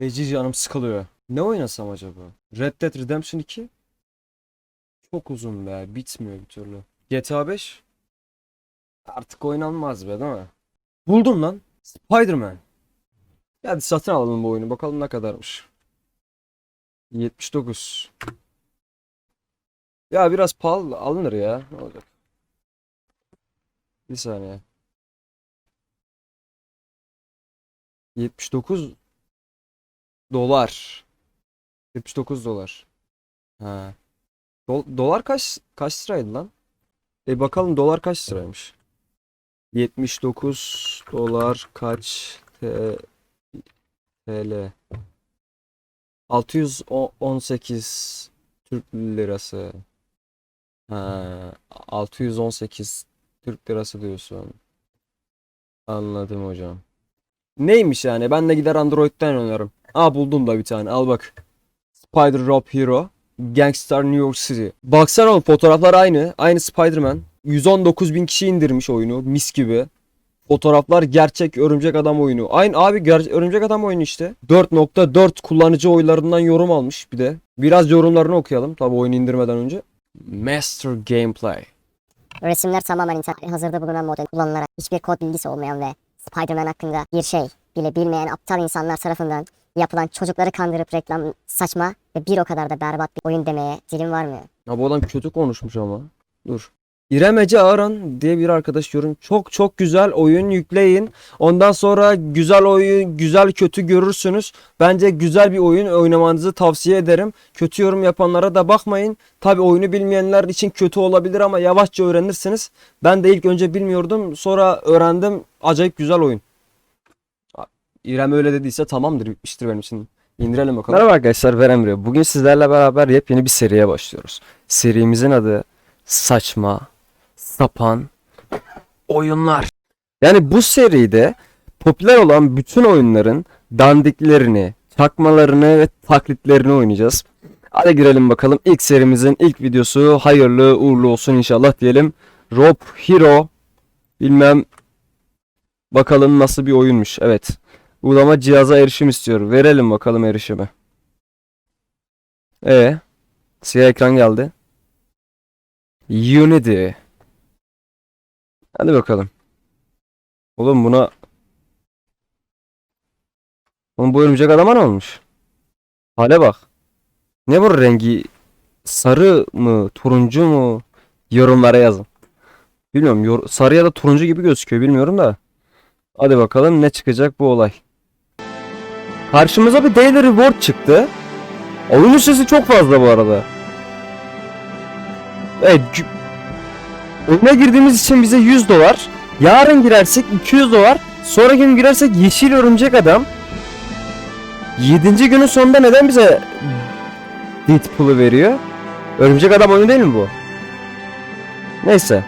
Feci canım sıkılıyor. Ne oynasam acaba? Red Dead Redemption 2? Çok uzun be. Bitmiyor bir türlü. GTA 5? Artık oynanmaz be değil mi? Buldum lan. Spider-Man. Hadi satın alalım bu oyunu. Bakalım ne kadarmış. 79. Ya biraz pahalı alınır ya. Ne olacak? Bir saniye. 79 dolar. 79 dolar. Ha. Do- dolar kaç kaç liraydı lan? E bakalım dolar kaç liraymış? 79 dolar kaç TL? 618 Türk lirası. Ha, 618 Türk lirası diyorsun. Anladım hocam. Neymiş yani? Ben de gider Android'den oynarım. Aa buldum da bir tane. Al bak. Spider Rob Hero. Gangstar New York City. Baksana oğlum fotoğraflar aynı. Aynı Spider-Man. 119 bin kişi indirmiş oyunu. Mis gibi. Fotoğraflar gerçek Örümcek Adam oyunu. Aynı abi ger- Örümcek Adam oyunu işte. 4.4 kullanıcı oylarından yorum almış bir de. Biraz yorumlarını okuyalım tabi oyunu indirmeden önce. Master Gameplay. Resimler tamamen insan hazırda bulunan model kullanılarak hiçbir kod bilgisi olmayan ve Spider-Man hakkında bir şey bile bilmeyen aptal insanlar tarafından yapılan çocukları kandırıp reklam saçma ve bir o kadar da berbat bir oyun demeye dilim varmıyor. Ya bu adam kötü konuşmuş ama. Dur. İrem Ece Aran diye bir arkadaş yorum. Çok çok güzel oyun yükleyin. Ondan sonra güzel oyun, güzel kötü görürsünüz. Bence güzel bir oyun oynamanızı tavsiye ederim. Kötü yorum yapanlara da bakmayın. Tabi oyunu bilmeyenler için kötü olabilir ama yavaşça öğrenirsiniz. Ben de ilk önce bilmiyordum. Sonra öğrendim. Acayip güzel oyun. İrem öyle dediyse tamamdır bitmiştir benim için. İndirelim bakalım. Merhaba arkadaşlar ben Emre. Bugün sizlerle beraber yepyeni bir seriye başlıyoruz. Serimizin adı Saçma Sapan Oyunlar. Yani bu seride popüler olan bütün oyunların dandiklerini, çakmalarını ve taklitlerini oynayacağız. Hadi girelim bakalım. İlk serimizin ilk videosu hayırlı uğurlu olsun inşallah diyelim. Rob Hero bilmem bakalım nasıl bir oyunmuş. Evet. Uygulama cihaza erişim istiyor. Verelim bakalım erişimi. E siyah ekran geldi. Unity. Hadi bakalım. Oğlum buna Oğlum bu örümcek adama ne olmuş? Hale bak. Ne bu rengi? Sarı mı? Turuncu mu? Yorumlara yazın. Bilmiyorum. Yor sarı ya da turuncu gibi gözüküyor. Bilmiyorum da. Hadi bakalım ne çıkacak bu olay. Karşımıza bir Daily Reward çıktı. Oyunun sesi çok fazla bu arada. Evet. Oyuna girdiğimiz için bize 100 dolar. Yarın girersek 200 dolar. Sonraki gün girersek yeşil örümcek adam. 7. günün sonunda neden bize Deadpool'u veriyor? Örümcek adam oyunu değil mi bu? Neyse.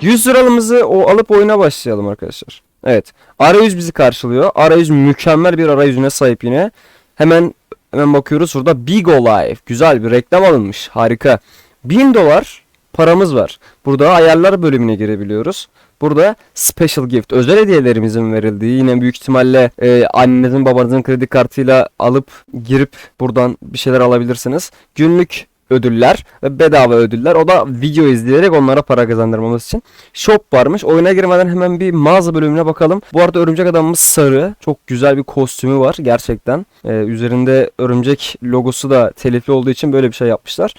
100 liramızı o alıp oyuna başlayalım arkadaşlar. Evet. Arayüz bizi karşılıyor. Arayüz mükemmel bir arayüzüne sahip yine. Hemen hemen bakıyoruz. Burada Big Life. Güzel bir reklam alınmış. Harika. 1000 dolar paramız var. Burada ayarlar bölümüne girebiliyoruz. Burada special gift özel hediyelerimizin verildiği yine büyük ihtimalle e, annenizin babanızın kredi kartıyla alıp girip buradan bir şeyler alabilirsiniz. Günlük ödüller ve bedava ödüller. O da video izleyerek onlara para kazandırmamız için. Shop varmış. Oyuna girmeden hemen bir mağaza bölümüne bakalım. Bu arada örümcek adamımız sarı. Çok güzel bir kostümü var gerçekten. Ee, üzerinde örümcek logosu da telifli olduğu için böyle bir şey yapmışlar.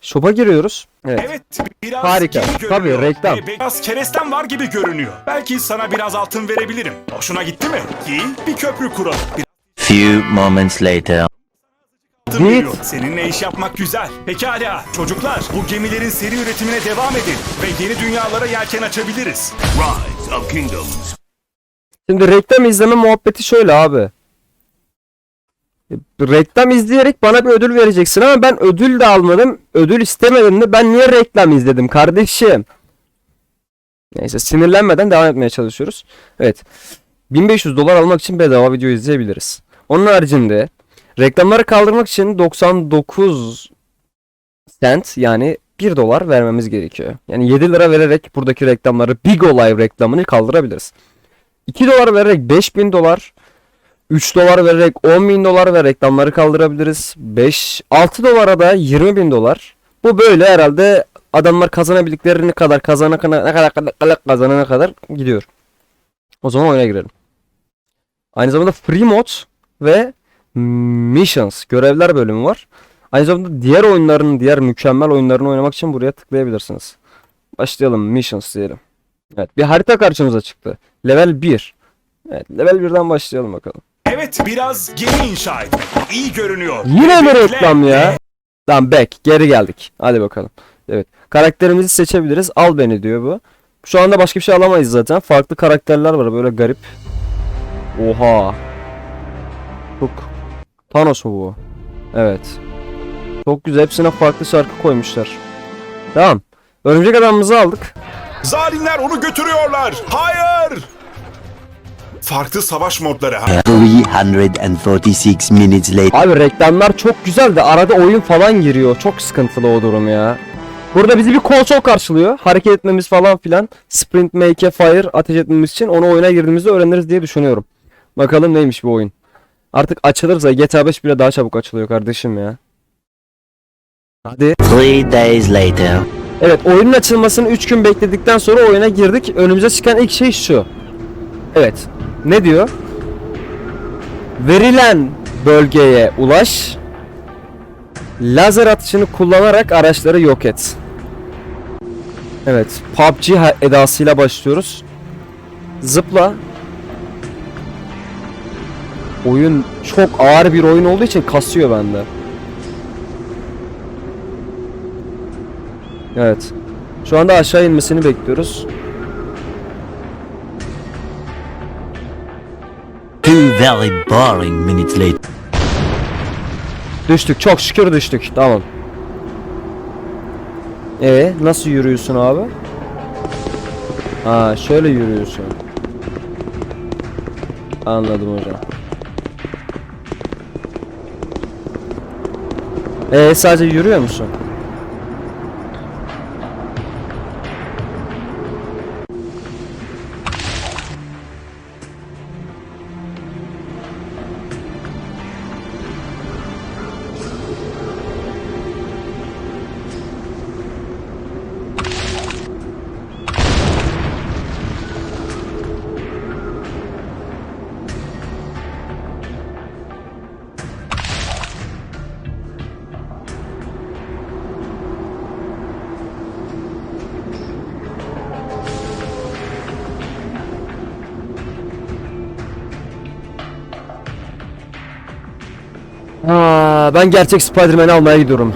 Shop'a giriyoruz. Evet. Evet, biraz Harika. Tabii, reklam. Ve Biraz kerestem var gibi görünüyor. Belki sana biraz altın verebilirim. Hoşuna gitti mi? Giy, bir köprü kuralım. Bir Few moments later. Git. Seninle iş yapmak güzel. Pekala, çocuklar, bu gemilerin seri üretimine devam edin ve yeni dünyalara yelken açabiliriz. Rise of Kingdoms. Şimdi reklam izleme muhabbeti şöyle abi. Reklam izleyerek bana bir ödül vereceksin ama ben ödül de almadım. Ödül istemedim de ben niye reklam izledim kardeşim? Neyse sinirlenmeden devam etmeye çalışıyoruz. Evet. 1500 dolar almak için bedava video izleyebiliriz. Onun haricinde reklamları kaldırmak için 99 cent yani 1 dolar vermemiz gerekiyor. Yani 7 lira vererek buradaki reklamları Big Live reklamını kaldırabiliriz. 2 dolar vererek 5000 dolar 3 dolar vererek 10 bin dolar ve reklamları kaldırabiliriz. 5, 6 dolara da 20 bin dolar. Bu böyle herhalde adamlar kazanabildiklerini kadar kazana kadar, kadar, kadar kazanana kadar gidiyor. O zaman oyuna girelim. Aynı zamanda free mod ve missions görevler bölümü var. Aynı zamanda diğer oyunların diğer mükemmel oyunlarını oynamak için buraya tıklayabilirsiniz. Başlayalım missions diyelim. Evet bir harita karşımıza çıktı. Level 1. Evet level 1'den başlayalım bakalım. Evet biraz gemi inşa et. İyi görünüyor. Yine Bekle. reklam ya? Tamam back geri geldik. Hadi bakalım. Evet karakterimizi seçebiliriz. Al beni diyor bu. Şu anda başka bir şey alamayız zaten. Farklı karakterler var böyle garip. Oha. Çok Thanos mu bu? Evet. Çok güzel. Hepsine farklı şarkı koymuşlar. Tamam. Örümcek adamımızı aldık. Zalimler onu götürüyorlar. Hayır. Farklı savaş modları ha. 346 minutes later. Abi reklamlar çok güzel de arada oyun falan giriyor. Çok sıkıntılı o durum ya. Burada bizi bir konsol karşılıyor. Hareket etmemiz falan filan. Sprint, make, fire ateş etmemiz için onu oyuna girdiğimizde öğreniriz diye düşünüyorum. Bakalım neymiş bu oyun. Artık açılırsa GTA 5 bile daha çabuk açılıyor kardeşim ya. Hadi. Three days later. Evet oyunun açılmasını 3 gün bekledikten sonra oyuna girdik. Önümüze çıkan ilk şey şu. Evet. Ne diyor? Verilen bölgeye ulaş. Lazer atışını kullanarak araçları yok et. Evet. PUBG edasıyla başlıyoruz. Zıpla. Oyun çok ağır bir oyun olduğu için kasıyor bende. Evet. Şu anda aşağı inmesini bekliyoruz. Two very boring minutes later. Düştük. Çok şükür düştük. Tamam. E nasıl yürüyorsun abi? Ha şöyle yürüyorsun. Anladım hocam. E sadece yürüyor musun? Ha, ben gerçek Spider-Man'i almaya gidiyorum.